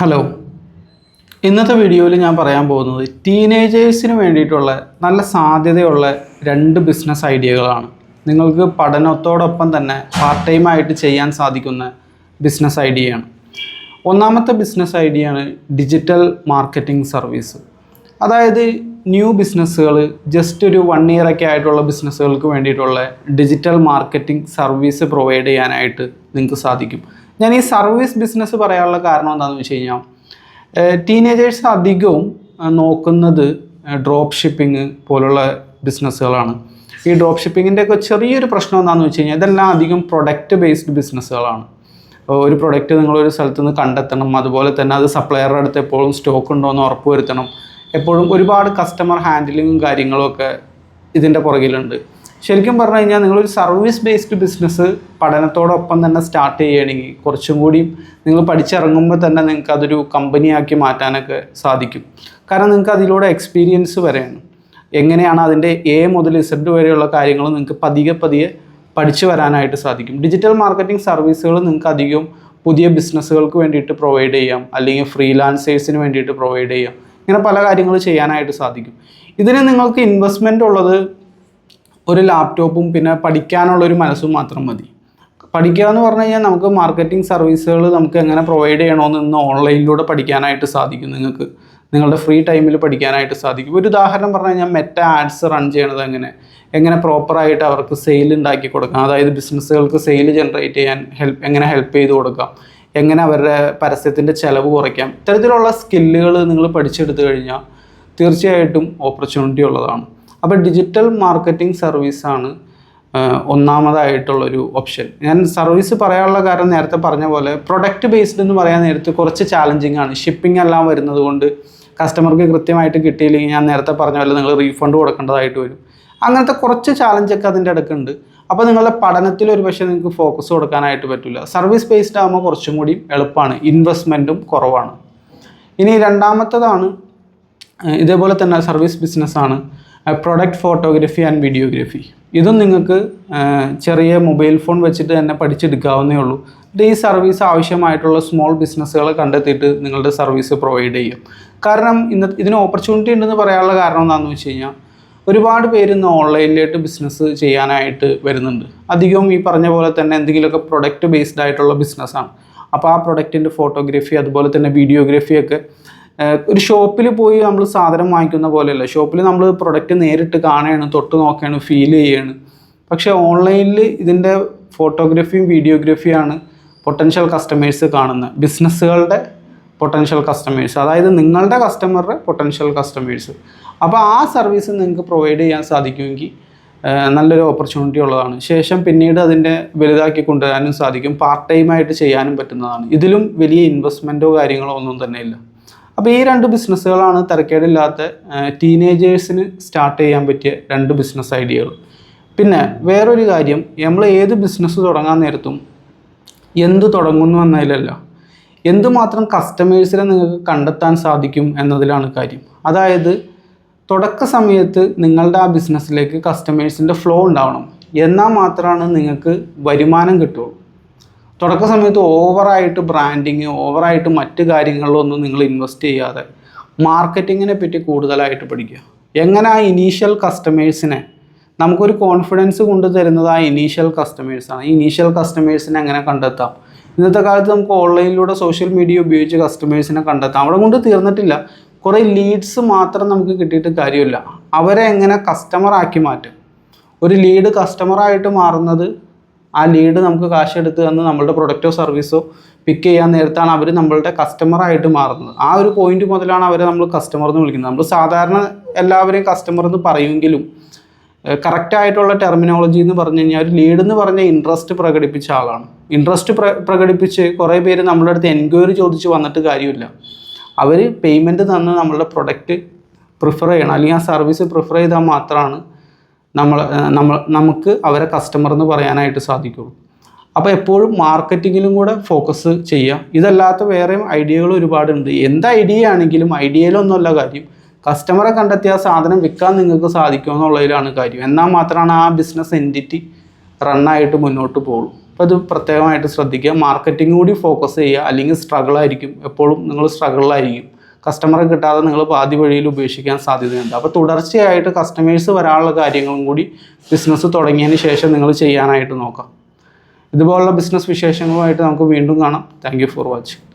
Hello ഇന്നത്തെ വീഡിയോയിൽ ഞാൻ പറയാൻ പോകുന്നത് ടീനേജേഴ്സിന് വേണ്ടിയിട്ടുള്ള നല്ല സാധ്യതയുള്ള രണ്ട് ബിസിനസ് ഐഡിയകളാണ് നിങ്ങൾക്ക് പഠനത്തോടൊപ്പം തന്നെ പാർട്ട് ടൈം ആയിട്ട് ചെയ്യാൻ സാധിക്കുന്ന ബിസിനസ് ഐഡിയയാണ് ഒന്നാമത്തെ ബിസിനസ് ഐഡിയയാണ് ഡിജിറ്റൽ മാർക്കറ്റിംഗ് സർവീസ് അതായത് ന്യൂ ബിസിനസ്സുകൾ ജസ്റ്റ് ഒരു വൺ ഇയർ ഒക്കെ ആയിട്ടുള്ള ബിസിനസ്സുകൾക്ക് വേണ്ടിയിട്ടുള്ള ഡിജിറ്റൽ മാർക്കറ്റിംഗ് സർവീസ് പ്രൊവൈഡ് ചെയ്യാനായിട്ട് നിങ്ങൾക്ക് സാധിക്കും. ഞാൻ ഈ സർവീസ് ബിസിനസ് പറയാനുള്ള കാരണം എന്താണെന്ന് വെച്ച് കഴിഞ്ഞാൽ ടീനേജേഴ്സ് അധികവും നോക്കുന്നത് ഡ്രോപ്പ് ഷിപ്പിംഗ് പോലുള്ള ബിസിനസ്സുകളാണ് ഈ ഡ്രോപ്പ് ഷിപ്പിങ്ങിന്റെ ഒക്കെ ചെറിയൊരു പ്രശ്നം എന്താണെന്ന് വെച്ച് കഴിഞ്ഞാൽ ഇതെല്ലാം അധികം പ്രൊഡക്റ്റ് ബേസ്ഡ് ബിസിനസ്സുകളാണ് ഒരു പ്രൊഡക്റ്റ് നിങ്ങളൊരു സ്ഥലത്ത് നിന്ന് കണ്ടെത്തണം അതുപോലെ തന്നെ അത് സപ്ലയറുടെ അടുത്ത് എപ്പോഴും സ്റ്റോക്ക് ഉണ്ടോ എന്ന് ഉറപ്പ് വരുത്തണം. എപ്പോഴും ഒരുപാട് കസ്റ്റമർ ഹാൻഡിലിങ്ങും കാര്യങ്ങളും ഒക്കെ ഇതിന്റെ പുറകിലുണ്ട്. ശരിക്കും പറഞ്ഞു കഴിഞ്ഞാൽ നിങ്ങളൊരു സർവീസ് ബേസ്ഡ് ബിസിനസ് പഠനത്തോടൊപ്പം തന്നെ സ്റ്റാർട്ട് ചെയ്യുകയാണെങ്കിൽ കുറച്ചും കൂടി നിങ്ങൾ പഠിച്ചിറങ്ങുമ്പോൾ തന്നെ നിങ്ങൾക്ക് അതൊരു കമ്പനിയാക്കി മാറ്റാനൊക്കെ സാധിക്കും. കാരണം നിങ്ങൾക്ക് അതിലൂടെ എക്സ്പീരിയൻസ് വരെയാണ്. എങ്ങനെയാണ് അതിന്റെ എ മുതൽ ഇസഡ് വരെയുള്ള കാര്യങ്ങൾ നിങ്ങൾക്ക് പതിയെ പതിയെ പഠിച്ചു വരാനായിട്ട് സാധിക്കും. ഡിജിറ്റൽ മാർക്കറ്റിംഗ് സർവീസുകൾ നിങ്ങൾക്ക് അധികം പുതിയ ബിസിനസ്സുകൾക്ക് വേണ്ടിയിട്ട് പ്രൊവൈഡ് ചെയ്യാം. അല്ലെങ്കിൽ ഫ്രീലാൻസേഴ്സിന് വേണ്ടിയിട്ട് പ്രൊവൈഡ് ചെയ്യാം. ഇങ്ങനെ പല കാര്യങ്ങൾ ചെയ്യാനായിട്ട് സാധിക്കും. ഇതിന് നിങ്ങൾക്ക് ഇൻവെസ്റ്റ്മെന്റ് ഉള്ളത് ഒരു ലാപ്ടോപ്പും പിന്നെ പഠിക്കാനുള്ള ഒരു മനസ്സും മാത്രം മതി. പഠിക്കുക എന്ന് പറഞ്ഞു കഴിഞ്ഞാൽ നമുക്ക് മാർക്കറ്റിംഗ് സർവീസുകൾ നമുക്ക് എങ്ങനെ പ്രൊവൈഡ് ചെയ്യണമെന്ന് ഇന്ന് ഓൺലൈനിലൂടെ പഠിക്കാനായിട്ട് സാധിക്കും നിങ്ങൾക്ക്. നിങ്ങളുടെ ഫ്രീ ടൈമിൽ പഠിക്കാനായിട്ട് സാധിക്കും. ഒരു ഉദാഹരണം പറഞ്ഞു കഴിഞ്ഞാൽ മെറ്റ ആഡ്സ് റൺ ചെയ്യണത് എങ്ങനെ? എങ്ങനെ പ്രോപ്പറായിട്ട് അവർക്ക് സെയിൽ ഉണ്ടാക്കി കൊടുക്കാം. അതായത് ബിസിനസ്സുകൾക്ക് സെയിൽ ജനറേറ്റ് ചെയ്യാൻ ഹെൽപ്പ് എങ്ങനെ ഹെൽപ്പ് ചെയ്ത് കൊടുക്കാം. എങ്ങനെ അവരുടെ പരസ്യത്തിന്റെ ചിലവ് കുറയ്ക്കാം. ഇത്തരത്തിലുള്ള സ്കില്ലുകൾ നിങ്ങൾ പഠിച്ചെടുത്തു കഴിഞ്ഞാൽ തീർച്ചയായിട്ടും ഓപ്പർച്യൂണിറ്റി ഉള്ളതാണ്. അപ്പോൾ ഡിജിറ്റൽ മാർക്കറ്റിംഗ് സർവീസാണ് ഒന്നാമതായിട്ടുള്ളൊരു ഓപ്ഷൻ ഞാൻ സർവീസ് പറയാനുള്ള കാരണം നേരത്തെ പറഞ്ഞ പോലെ പ്രൊഡക്റ്റ് ബേസ്ഡ് എന്ന് പറയാൻ നേരത്ത് കുറച്ച് ചാലഞ്ചിങ് ആണ്. ഷിപ്പിംഗ് എല്ലാം വരുന്നത് കൊണ്ട് കസ്റ്റമർക്ക് കൃത്യമായിട്ട് കിട്ടിയില്ലെങ്കിൽ ഞാൻ നേരത്തെ പറഞ്ഞ പോലെ നിങ്ങൾ റീഫണ്ട് കൊടുക്കേണ്ടതായിട്ട് വരും. അങ്ങനത്തെ കുറച്ച് ചാലഞ്ചൊക്കെ അതിന്റെ ഇടയ്ക്കുണ്ട്. അപ്പോൾ നിങ്ങളുടെ പഠനത്തിൽ ഒരു പക്ഷേ നിങ്ങൾക്ക് ഫോക്കസ് കൊടുക്കാനായിട്ട് പറ്റില്ല. സർവീസ് ബേസ്ഡ് ആകുമ്പോൾ കുറച്ചും കൂടി എളുപ്പമാണ്. ഇൻവെസ്റ്റ്മെന്റും കുറവാണ്. ഇനി രണ്ടാമത്തതാണ് ഇതേപോലെ തന്നെ സർവീസ് ബിസിനസ്സാണ് പ്രൊഡക്റ്റ് ഫോട്ടോഗ്രഫി ആൻഡ് വീഡിയോഗ്രഫി ഇതും നിങ്ങൾക്ക് ചെറിയ മൊബൈൽ ഫോൺ വെച്ചിട്ട് തന്നെ പഠിച്ചെടുക്കാവുന്നേ ഉള്ളൂ. ഈ സർവീസ് ആവശ്യമായിട്ടുള്ള സ്മോൾ ബിസിനസ്സുകളെ കണ്ടെത്തിയിട്ട് നിങ്ങളുടെ സർവീസ് പ്രൊവൈഡ് ചെയ്യും. കാരണം ഇന്ന് ഇതിന് ഓപ്പർച്യൂണിറ്റി ഉണ്ടെന്ന് പറയാനുള്ള കാരണം എന്താണെന്ന് വെച്ച് കഴിഞ്ഞാൽ ഒരുപാട് പേര് ഇന്ന് ഓൺലൈനിലായിട്ട് ബിസിനസ് ചെയ്യാനായിട്ട് വരുന്നുണ്ട്. അധികവും ഈ പറഞ്ഞ പോലെ തന്നെ എന്തെങ്കിലുമൊക്കെ പ്രൊഡക്റ്റ് ബേസ്ഡ് ആയിട്ടുള്ള ബിസിനസ്സാണ് അപ്പോൾ ആ പ്രൊഡക്റ്റിന്റെ ഫോട്ടോഗ്രാഫി അതുപോലെ തന്നെ വീഡിയോഗ്രാഫി ഒക്കെ ഏഹ് ഒരു ഷോപ്പിൽ പോയി നമ്മൾ സാധനം വാങ്ങിക്കുന്ന പോലെയല്ല. ഷോപ്പിൽ നമ്മൾ പ്രൊഡക്റ്റ് നേരിട്ട് കാണുകയാണ് തൊട്ട് നോക്കുകയാണ് ഫീൽ ചെയ്യുകയാണ്. പക്ഷേ ഓൺലൈനിൽ ഇതിന്റെ ഫോട്ടോഗ്രഫിയും വീഡിയോഗ്രഫിയാണ് പൊട്ടൻഷ്യൽ കസ്റ്റമേഴ്സ് കാണുന്നത്. ബിസിനസ്സുകളുടെ പൊട്ടൻഷ്യൽ കസ്റ്റമേഴ്സ് അതായത് നിങ്ങളുടെ കസ്റ്റമറുടെ പൊട്ടൻഷ്യൽ കസ്റ്റമേഴ്സ് അപ്പോൾ ആ സർവീസ് നിങ്ങൾക്ക് പ്രൊവൈഡ് ചെയ്യാൻ സാധിക്കുമെങ്കിൽ നല്ലൊരു ഓപ്പർച്യൂണിറ്റി ഉള്ളതാണ്. ശേഷം പിന്നീട് അതിന്റെ വലുതാക്കി കൊണ്ടുവരാനും സാധിക്കും. പാർട്ട് ടൈമായിട്ട് ചെയ്യാനും പറ്റുന്നതാണ്. ഇതിലും വലിയ ഇൻവെസ്റ്റ്മെന്റോ കാര്യങ്ങളോ ഒന്നും തന്നെ ഇല്ല അപ്പോൾ ഈ രണ്ട് ബിസിനസ്സുകളാണ് തിരക്കേടില്ലാത്ത ടീനേജേഴ്സിന് സ്റ്റാർട്ട് ചെയ്യാൻ പറ്റിയ രണ്ട് ബിസിനസ് ഐഡിയകൾ പിന്നെ വേറൊരു കാര്യം നമ്മൾ ഏത് ബിസിനസ് തുടങ്ങാൻ നേരത്തും എന്ത് തുടങ്ങുന്നു എന്നതിലല്ല എന്തുമാത്രം കസ്റ്റമേഴ്സിനെ നിങ്ങൾക്ക് കണ്ടെത്താൻ സാധിക്കും എന്നതിലാണ് കാര്യം. അതായത് തുടക്ക സമയത്ത് നിങ്ങളുടെ ആ ബിസിനസ്സിലേക്ക് കസ്റ്റമേഴ്സിന്റെ ഫ്ലോ ഉണ്ടാവണം. എന്നാൽ മാത്രമാണ് നിങ്ങൾക്ക് വരുമാനം കിട്ടുള്ളൂ. തുടക്ക സമയത്ത് ഓവറായിട്ട് ബ്രാൻഡിങ് ഓവറായിട്ട് മറ്റ് കാര്യങ്ങളിലൊന്നും നിങ്ങൾ ഇൻവെസ്റ്റ് ചെയ്യാതെ മാർക്കറ്റിങ്ങിനെ പറ്റി കൂടുതലായിട്ട് പഠിക്കുക. എങ്ങനെ ആ ഇനീഷ്യൽ കസ്റ്റമേഴ്സിനെ നമുക്കൊരു കോൺഫിഡൻസ് കൊണ്ട് തരുന്നത് ആ ഇനീഷ്യൽ കസ്റ്റമേഴ്സാണ് ഈ ഇനീഷ്യൽ കസ്റ്റമേഴ്സിനെ എങ്ങനെ കണ്ടെത്താം? ഇന്നത്തെ കാലത്ത് നമുക്ക് ഓൺലൈനിലൂടെ സോഷ്യൽ മീഡിയ ഉപയോഗിച്ച് കസ്റ്റമേഴ്സിനെ കണ്ടെത്താം. അവിടെ കൊണ്ട് തീർന്നിട്ടില്ല. കുറേ ലീഡ്സ് മാത്രം നമുക്ക് കിട്ടിയിട്ട് കാര്യമില്ല. അവരെ എങ്ങനെ കസ്റ്റമർ ആക്കി മാറ്റും? ഒരു ലീഡ് കസ്റ്റമറായിട്ട് മാറുന്നത് ആ ലീഡ് നമുക്ക് കാശ് എടുത്ത് തന്ന് നമ്മളുടെ പ്രൊഡക്റ്റോ സർവീസോ പിക്ക് ചെയ്യാൻ നേരത്താണ് അവർ നമ്മളുടെ കസ്റ്റമറായിട്ട് മാറുന്നത്. ആ ഒരു പോയിന്റ് മുതലാണ് അവരെ നമ്മൾ കസ്റ്റമർ എന്ന് വിളിക്കുന്നത്. നമ്മൾ സാധാരണ എല്ലാവരെയും കസ്റ്റമർ എന്ന് പറയുമെങ്കിലും കറക്റ്റായിട്ടുള്ള ടെർമിനോളജി എന്ന് പറഞ്ഞു കഴിഞ്ഞാൽ ഒരു ലീഡ് എന്ന് പറഞ്ഞ ഇൻട്രസ്റ്റ് പ്രകടിപ്പിച്ച ആളാണ്. ഇൻട്രസ്റ്റ് പ്ര പ്രകടിപ്പിച്ച് കുറേ പേര് നമ്മളുടെ അടുത്ത് എൻക്വയറി ചോദിച്ച് വന്നിട്ട് കാര്യമില്ല. അവർ പേയ്മെന്റ് തന്ന് നമ്മളുടെ പ്രൊഡക്റ്റ് പ്രിഫർ ചെയ്യണം. അല്ലെങ്കിൽ ആ സർവീസ് പ്രിഫർ ചെയ്താൽ മാത്രമാണ് നമ്മൾ നമ്മൾ നമുക്ക് അവരെ കസ്റ്റമർ എന്ന് പറയാനായിട്ട് സാധിക്കുള്ളൂ. അപ്പോൾ എപ്പോഴും മാർക്കറ്റിങ്ങിലും കൂടെ ഫോക്കസ് ചെയ്യുക ഇതല്ലാത്ത വേറെയും ഐഡിയകൾ ഒരുപാടുണ്ട്. എന്ത് ഐഡിയ ആണെങ്കിലും ഐഡിയയിലൊന്നുമല്ല കാര്യം. കസ്റ്റമറെ കണ്ടെത്തിയ സാധനം വിൽക്കാൻ നിങ്ങൾക്ക് സാധിക്കുമോ എന്നുള്ളതിലാണ് കാര്യം. എന്നാൽ മാത്രമാണ് ആ ബിസിനസ് എന്റിറ്റി റണ്ണായിട്ട് മുന്നോട്ട് പോകുള്ളൂ അപ്പോൾ ഇത് പ്രത്യേകമായിട്ട് ശ്രദ്ധിക്കുക. മാർക്കറ്റിംഗ് കൂടി ഫോക്കസ് ചെയ്യുക. അല്ലെങ്കിൽ സ്ട്രഗിൾ ആയിരിക്കും. എപ്പോഴും നിങ്ങൾ സ്ട്രഗിളിലായിരിക്കും കസ്റ്റമറെ കിട്ടാതെ നിങ്ങൾ പാതി വഴിയിൽ ഉപേക്ഷിക്കാൻ സാധ്യതയുണ്ട്. അപ്പോൾ തുടർച്ചയായിട്ട് കസ്റ്റമേഴ്സ് വരാനുള്ള കാര്യങ്ങളും കൂടി ബിസിനസ് തുടങ്ങിയതിന് ശേഷം നിങ്ങൾ ചെയ്യാനായിട്ട് നോക്കാം. ഇതുപോലുള്ള ബിസിനസ് വിശേഷങ്ങളുമായിട്ട് നമുക്ക് വീണ്ടും കാണാം. Thank for watching